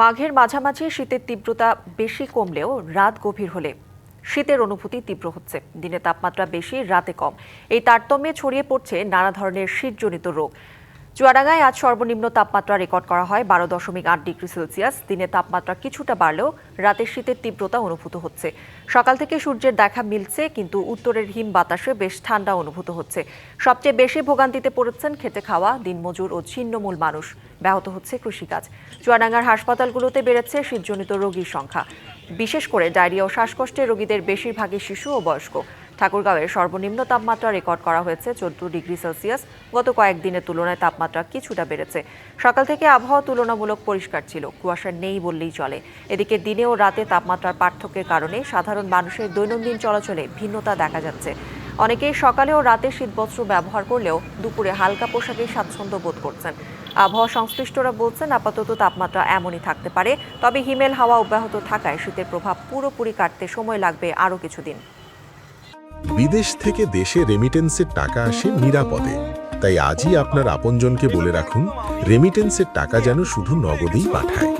মাঘের মাঝামাঝি শীতের তীব্রতা বেশি কমলেও রাত গভীর হলে শীতের অনুভূতি তীব্র হচ্ছে। দিনে তাপমাত্রা বেশি, রাতে কম। এই তারতম্যে ছড়িয়ে পড়ছে নানা ধরনের শীতজনিত রোগ। চুয়াডাঙ্গায় আজ সর্বনিম্ন তাপমাত্রা রেকর্ড করা হয় বারো দশমিক আট ডিগ্রি সেলসিয়াস। দিনে তাপমাত্রা কিছুটা বাড়লেও রাতের শীতের তীব্রতা অনুভূত হচ্ছে। সকাল থেকে সূর্যের দেখা মিলছে, কিন্তু উত্তরের হিম বাতাসে বেশ ঠান্ডা অনুভূত হচ্ছে। সবচেয়ে বেশি ভোগান্তিতে পড়েছেন খেতে খাওয়া, দিনমজুর ও ছিন্নমূল মানুষ। ব্যাহত হচ্ছে কৃষিকাজ। চুয়াডাঙ্গার হাসপাতালগুলোতে বেড়েছে শীতজনিত রোগীর সংখ্যা। বিশেষ করে ডায়রিয়া ও শ্বাসকষ্টের রোগীদের বেশিরভাগই শিশু ও বয়স্ক। ঠাকুরগাঁওয়ের সর্বনিম্ন তাপমাত্রা রেকর্ড করা হয়েছে চোদ্দ ডিগ্রি সেলসিয়াস। গত কয়েকদিনের তুলনায় তাপমাত্রা কিছুটা বেড়েছে। সকাল থেকে আবহাওয়া তুলনামূলক পরিষ্কার ছিল। কুয়াশা নেই বললেই চলে। এদিকে দিনে ও রাতে তাপমাত্রার পার্থক্যের কারণে সাধারণ মানুষের দৈনন্দিন চলাচলে ভিন্নতা দেখা যাচ্ছে। অনেকেই সকালে ও রাতে শীতবস্ত্র ব্যবহার করলেও দুপুরে হালকা পোশাকে স্বাচ্ছন্দ্য বোধ করছেন। আবহাওয়া সংশ্লিষ্টরা বলছেন, আপাতত তাপমাত্রা এমনই থাকতে পারে। তবে হিমেল হাওয়া অব্যাহত থাকায় শীতের প্রভাব পুরোপুরি কাটতে সময় লাগবে আরও কিছুদিন। বিদেশ থেকে দেশে রেমিটেন্সের টাকা আসে নিরাপদে। তাই আজই আপনার আপনজনকে বলে রাখুন রেমিটেন্সের টাকা যেন শুধু নগদেই পাঠায়।